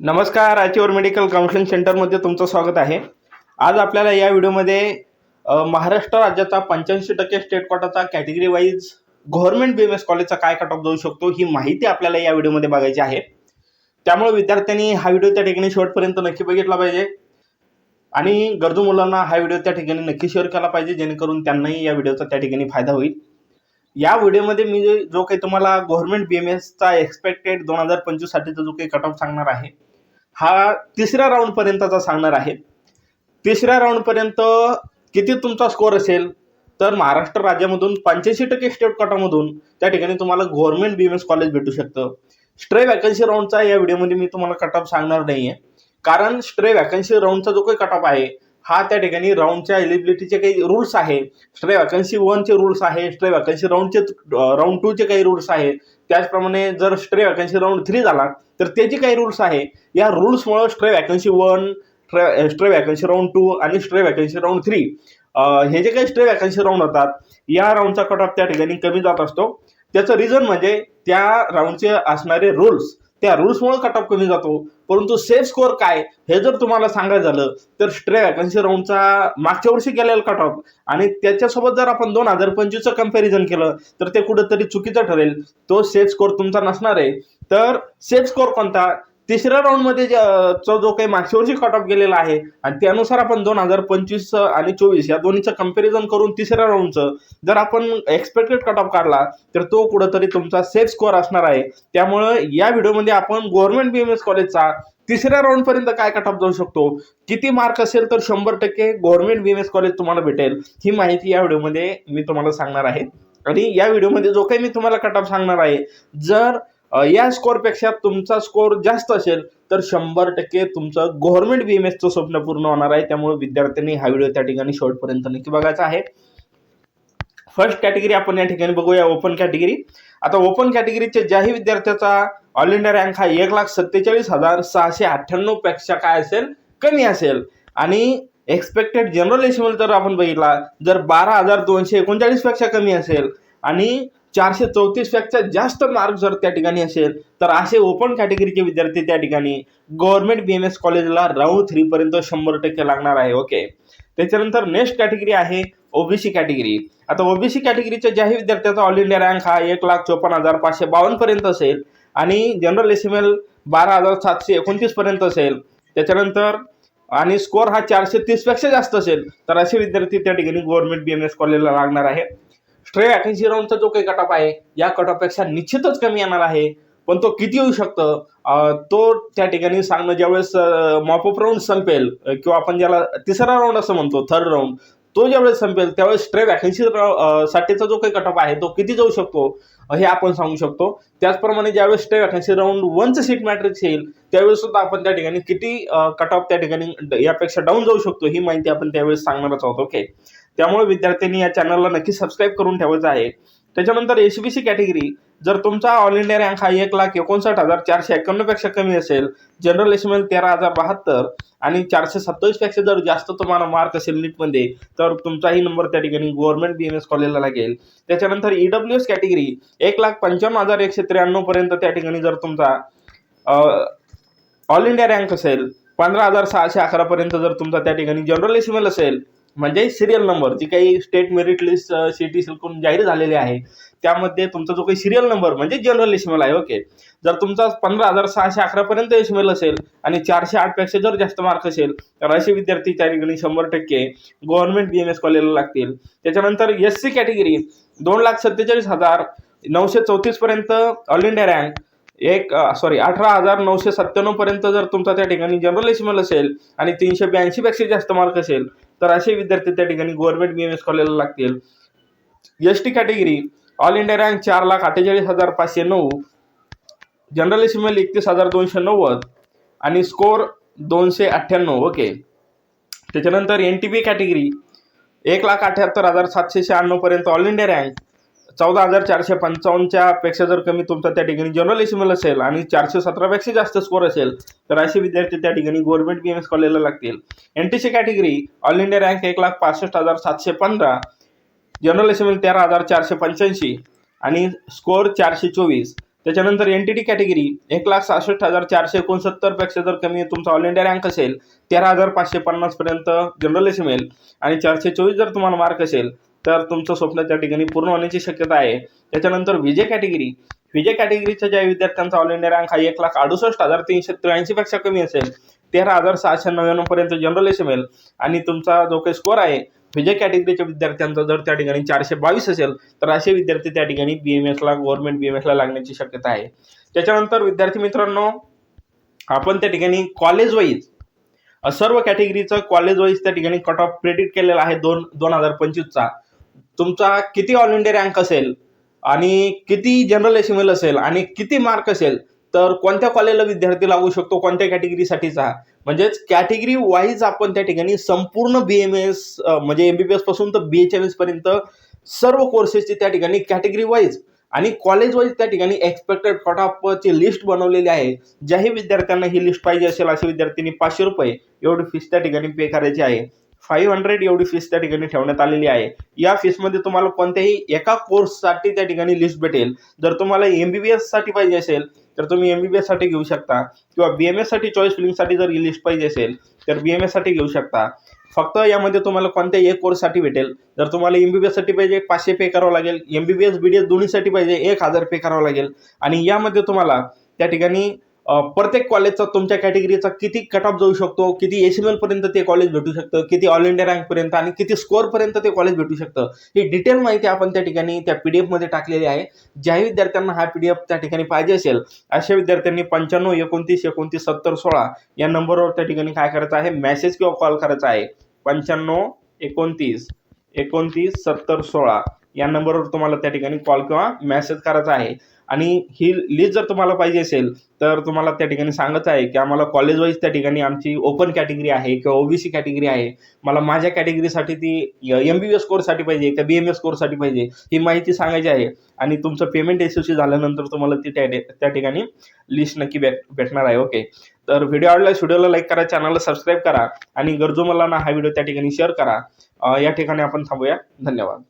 नमस्कार आयचीवर medical counselling सेंटरमध्ये तुमचं स्वागत आहे. आज आपल्याला या व्हिडिओमध्ये महाराष्ट्र राज्याचा पंच्याऐंशी टक्के state कोटाचा category wise government B M S कॉलेजचा काय कट ऑफ जाऊ शकतो ही माहिती आपल्याला या व्हिडिओमध्ये बघायची आहे. त्यामुळे विद्यार्थ्यांनी हा व्हिडिओ त्या ठिकाणी शेवटपर्यंत नक्की बघितला पाहिजे. आणि गरजू मुलांना हा व्हिडिओ त्या ठिकाणी नक्की शेअर केला पाहिजे जेणेकरून त्यांनाही या व्हिडिओचा त्या ठिकाणी फायदा होईल. या व्हिडिओमध्ये मी जो काही तुम्हाला गव्हर्नमेंट बी एम एसचा एक्सपेक्टेड दोन हजार पंचवीससाठीचा जो काही कट ऑफ सांगणार आहे हा तिसऱ्या राऊंड पर्यंतचा सांगणार आहे. तिसऱ्या राऊंड पर्यंत किती तुमचा स्कोअर असेल? तर महाराष्ट्र राज्यामधून पंच्याऐंशी टक्के स्टेट कटामधून त्या ठिकाणी तुम्हाला government B M S college भेटू शकतं. स्ट्रे वॅकन्सी राऊंडचा या व्हिडिओमध्ये मी तुम्हाला कट ऑफ सांगणार आहे कारण स्ट्रे वॅकन्सी राऊंडचा जो काही कट ऑफ आहे हा त्या ठिकाणी राऊंडच्या एलिबिलिटीचे काही रूल्स आहे. स्ट्रे वॅकन्सी वनचे रूल्स आहे. स्ट्रे वॅकन्सी राऊंडचे राऊंड टूचे काही रूल्स आहे. त्याचप्रमाणे जर स्ट्रे वॅकन्सी राऊंड थ्री झाला तर त्याचे काही रूल्स आहे या रूल्समुळं stray vacancy one stray stray vacancy round two आणि स्ट्रे वॅकन्सी राऊंड थ्री हे जे काही स्ट्रे वॅकन्सी राऊंड होतात या राऊंडचा कट ऑफ त्या ठिकाणी कमी जात असतो. त्याचं रिझन म्हणजे त्या राऊंडचे असणारे रूल्स त्या रूल्समुळे कट ऑफ कमी जातो. परंतु सेफ स्कोअर काय हे जर तुम्हाला सांगायचं झालं तर स्ट्रे वॅकन्सी राऊंडचा मागच्या वर्षी गेलेला कट ऑफ आणि त्याच्यासोबत जर आपण दोन हजार पंचवीसचं कंपॅरिझन केलं तर ते कुठंतरी चुकीचं ठरेल. तो सेफ स्कोअर तुमचा नसणार आहे. तर सेफ स्कोअर कोणता? तिसऱ्या राऊंडमध्ये जो जो काही मागच्या वर्षी कट ऑफ गेलेला आहे आणि त्यानुसार आपण दोन हजार पंचवीस आणि चोवीस या दोन्हीचं कंपॅरिझन करून तिसऱ्या राऊंडचं जर आपण एक्सपेक्टेड कट ऑफ काढला तर तो कुठंतरी तुमचा सेफ स्कोअर असणार आहे. त्यामुळं या व्हिडिओमध्ये आपण गव्हर्नमेंट बी एम एस कॉलेजचा तिसऱ्या राऊंडपर्यंत काय कट ऑफ जाऊ शकतो किती मार्क असेल तर शंभर टक्के government B M S college तुम्हाला भेटेल. ही माहिती या व्हिडिओमध्ये मी तुम्हाला सांगणार आहे. आणि या व्हिडिओमध्ये जो काही मी तुम्हाला कट ऑफ सांगणार आहे जर या स्कोअरपेक्षा तुमचा स्कोअर जास्त असेल तर शंभर टक्के तुमचं गव्हर्नमेंट बी एम एसचं स्वप्न पूर्ण होणार आहे. त्यामुळे विद्यार्थ्यांनी हा व्हिडिओ त्या ठिकाणी शेवटपर्यंत नक्की बघायचा आहे. फर्स्ट कॅटेगरी आपण या ठिकाणी बघूया ओपन कॅटेगरी आता ओपन कॅटेगरीच्या ज्याही विद्यार्थ्याचा ऑल इंडिया रँक हा एक लाख सत्तेचाळीस हजार सहाशे अठ्ठ्याण्णवपेक्षा काय असेल? कमी असेल. आणि एक्सपेक्टेड जनरल एसिमल जर आपण बघितला जर बारा हजार दोनशे एकोणचाळीसपेक्षा कमी असेल आणि चारशे चौतीसपेक्षा जास्त मार्क जर त्या ठिकाणी असेल तर असे ओपन कॅटेगरीचे विद्यार्थी त्या ठिकाणी गव्हर्नमेंट बी एम एस कॉलेजला राऊंड थ्री पर्यंत शंभर टक्के लागणार आहे ओके त्याच्यानंतर नेक्स्ट कॅटेगरी आहे ओबीसी कॅटेगरी आता ओबीसी कॅटेगरीच्या ज्याही विद्यार्थ्याचा ऑल इंडिया रँक हा एक लाख चोपन्न हजार पाचशे बावन्न पर्यंत असेल आणि जनरल एस एम एल बारा हजार सातशे एकोणतीस पर्यंत असेल. त्याच्यानंतर आणि स्कोअर हा चारशे तीसपेक्षा जास्त असेल तर असे विद्यार्थी त्या ठिकाणी गव्हर्नमेंट बी एम एस कॉलेजला लागणार आहे स्ट्रे वॅकन्सी रनचा जो काही कटअप आहे या कटअपपेक्षा निश्चितच कमी येणार आहे. पण तो किती येऊ शकतं? तो त्या ठिकाणी सांगणं ज्यावेळेस मॉपअप राऊंड संपेल किंवा आपण ज्याला तिसरा राऊंड असं म्हणतो थर्ड राऊंड तो ज्यावेळेस संपेल त्यावेळेस स्ट्रे वॅकन्सी साठीचा जो काही कटअप आहे तो किती जाऊ शकतो? हे आपण सांगू शकतो. त्याचप्रमाणे ज्यावेळेस स्ट्रे वॅकन्सी राऊंड वनचं सीट मॅट्रिक्स येईल त्यावेळेस सुद्धा आपण त्या ठिकाणी किती कट ऑफ त्या ठिकाणी यापेक्षा डाऊन जाऊ शकतो ही माहिती आपण त्यावेळेस सांगणारच आहोत ओके त्यामुळे विद्यार्थ्यांनी या चॅनलला नक्की सबस्क्राईब करून ठेवायचं आहे. त्याच्यानंतर एस बी सी कॅटेगरी जर तुमचा ऑल इंडिया रँक हा एक लाख एकोणसाठ हजार चारशे एक्क्याण्णवपेक्षा कमी असेल जनरल एसिमेल तेरा हजार बहात्तर आणि चारशे सत्तावीसपेक्षा जर जास्त तुम्हाला मार्क असेल नीटमध्ये तर तुमचाही नंबर त्या ठिकाणी गव्हर्नमेंट बी एम एस कॉलेजला लागेल. त्याच्यानंतर ई डब्ल्यू एस कॅटेगरी एक लाख पंच्याण्णव हजार एकशे त्र्याण्णव पर्यंत त्या ठिकाणी जर तुमचा ऑल इंडिया रँक असेल पंधरा हजार सहाशे अकरा पर्यंत जर तुमचा त्या ठिकाणी जनरल एसिमेल असेल म्हणजे सिरियल नंबर जी काही state merit list C T करून जाहीर झालेली आहे त्यामध्ये तुमचा जो काही सिरियल नंबर म्हणजे जनरल इशमेल आहे ओके जर तुमचा पंधरा हजार सहाशे अकरा पर्यंत असेल आणि चारशे आठपेक्षा जर जास्त मार्क असेल तर असे विद्यार्थी त्या ठिकाणी शंभर टक्के गव्हर्नमेंट बी एम एस कॉलेजला लागतील. त्याच्यानंतर एस सी कॅटेगरी दोन लाख सत्तेचाळीस हजार नऊशे चौतीस पर्यंत ऑल इंडिया रँक एक सॉरी अठरा हजार नऊशे सत्त्याण्णव पर्यंत जर तुमचा त्या ठिकाणी जनरल इशमेल असेल आणि तीनशे ब्याऐंशी पेक्षा जास्त मार्क असेल तर असे विद्यार्थी त्या ठिकाणी गव्हर्नमेंट बी एम एस कॉलेजला लागतील. S T category all India rank चार लाख अठ्ठेचाळीस हजार पाचशे नऊ जनरल एसिमल एकतीस हजार दोनशे नव्वद आणि स्कोर दोनशे अठ्ठ्याण्णव ओके त्याच्यानंतर एन टी बी कॅटेगरी एक लाख अठ्याहत्तर हजार सातशे शहाण्णव पर्यंत ऑल इंडिया रँक चौदा हजार चारशे पंचावन्नच्या पेक्षा जर कमी तुमचा त्या ठिकाणी जनरल एसिमल असेल आणि चारशे सतरापेक्षा जास्त स्कोर असेल तर असे विद्यार्थी त्या ठिकाणी गव्हर्नमेंट बी एम एस कॉलेजला लागतील. N T C category all India rank एक लाख पासष्ट हजार सातशे पंधरा जनरल एसिमल तेरा हजार चारशे पंच्याऐंशी आणि स्कोअर चारशे चोवीस. त्याच्यानंतर एन टी टी कॅटेगरी एक लाख सहासष्ट हजार चारशे एकोणसत्तरपेक्षा जर कमी तुमचा ऑल इंडिया रँक असेल तेरा हजार पाचशे पन्नास पर्यंत जनरल एस मिळेल आणि चारशे चोवीस जर तुम्हाला मार्क असेल तर तुमचं स्वप्न त्या ठिकाणी पूर्ण होण्याची शक्यता आहे. त्याच्यानंतर विजय कॅटेगरी विजय कॅटेगरीच्या ज्या विद्यार्थ्यांचा ऑल इंडिया रँक हा एक लाख अडुसष्ट हजार तीनशे त्र्याऐंशी पेक्षा कमी असेल तेरा हजार सहाशे नव्याण्णव पर्यंत जनरल मिळेल आणि तुमचा जो काही स्कोर आहे विजय कॅटेगरीच्या विद्यार्थ्यांचा जर त्या ठिकाणी चारशे बावीस असेल तर असे विद्यार्थी त्या ठिकाणी बी एम एसला गव्हर्नमेंट बी एम एसला लागण्याची शक्यता आहे. त्याच्यानंतर विद्यार्थी मित्रांनो आपण त्या ठिकाणी कॉलेज वाईज सर्व कॅटेगरीचं कॉलेज वाईज त्या ठिकाणी कट ऑफ क्रेडिट केलेला आहे दोन दोन हजार पंचवीसचा. तुमचा किती ऑल इंडिया रँक असेल आणि किती जनरल एसिमेल असेल आणि किती मार्क असेल तर कोणत्या कॉलेजला विद्यार्थी लागू शकतो कोणत्या कॅटेगरीसाठीचा म्हणजेच कॅटेगरी वाईज आपण त्या ठिकाणी संपूर्ण बी एम एस म्हणजे एम बी बी एसपासून तर बी एच एम एस पर्यंत सर्व कोर्सेसची त्या ठिकाणी कॅटेगरी वाईज आणि कॉलेज वाईज त्या ठिकाणी एक्सपेक्टेड कट ऑफची लिस्ट बनवलेली आहे. ज्याही विद्यार्थ्यांना ही लिस्ट पाहिजे असेल अशा विद्यार्थ्यांनी पाचशे रुपये एवढी फीस त्या ठिकाणी पे करायची आहे. फाईव्ह हंड्रेड एवढी फीस त्या ठिकाणी ठेवण्यात आलेली आहे. या फीसमध्ये तुम्हाला कोणत्याही एका कोर्ससाठी त्या ठिकाणी लिस्ट भेटेल. जर तुम्हाला एम बी बी एससाठी पाहिजे असेल तर तुम्ही एम बी बी एससाठी घेऊ शकता. किंवा बी एम एससाठी चॉईस फिलिंगसाठी जर ही लिस्ट पाहिजे असेल तर बी एम एससाठी घेऊ शकता. फक्त यामध्ये तुम्हाला कोणत्याही एक कोर्ससाठी भेटेल. जर तुम्हाला एम बी बी एससाठी पाहिजे पाचशे पे करावं लागेल. M B B S B D S दोन्हीसाठी पाहिजे एक हजार पे करावं लागेल. आणि यामध्ये तुम्हाला त्या ठिकाणी प्रत्येक कॉलेजचा तुमच्या कॅटेगरीचा किती कट ऑफ जाऊ शकतो? किती एस पर्यंत ते कॉलेज भेटू शकतं? किती ऑल इंडिया रँक पर्यंत आणि किती स्कोअरपर्यंत ते कॉलेज भेटू शकतं? ही डिटेल माहिती आपण त्या ठिकाणी त्या पी डी एफमध्ये टाकलेली आहे. ज्याही विद्यार्थ्यांना हा पी डी एफ त्या ठिकाणी पाहिजे असेल अशा विद्यार्थ्यांनी पंच्याण्णव एकोणतीस एकोणतीस सत्तर सोळा या नंबरवर त्या ठिकाणी काय करायचं आहे? मेसेज किंवा कॉल करायचा आहे. पंच्याण्णव एकोणतीस एकोणतीस सत्तर सोळा या नंबरवर तुम्हाला त्या ठिकाणी कॉल किंवा मेसेज करायचा आहे. आणि ही लिस्ट जर तुम्हाला पाहिजे असेल तर तुम्हाला त्या ठिकाणी सांगत आहे की आम्हाला कॉलेज वाईज त्या ठिकाणी आमची ओपन कॅटेगरी आहे किंवा ओबीसी कॅटेगरी आहे. मला माझ्या कॅटेगरीसाठी ती एम बी बी एस कोर्ससाठी पाहिजे का बी एम एस कोर्ससाठी पाहिजे ही माहिती सांगायची आहे. आणि तुमचं पेमेंट यशस्वी झाल्यानंतर तुम्हाला ती त्या त्या ठिकाणी लिस्ट नक्की भेट भेटणार आहे ओके तर व्हिडिओ आवडला व्हिडिओला लाईक करा चॅनलला सबस्क्राईब करा आणि गरजू मला ना हा व्हिडिओ त्या ठिकाणी शेअर करा. या ठिकाणी आपण थांबूया. धन्यवाद.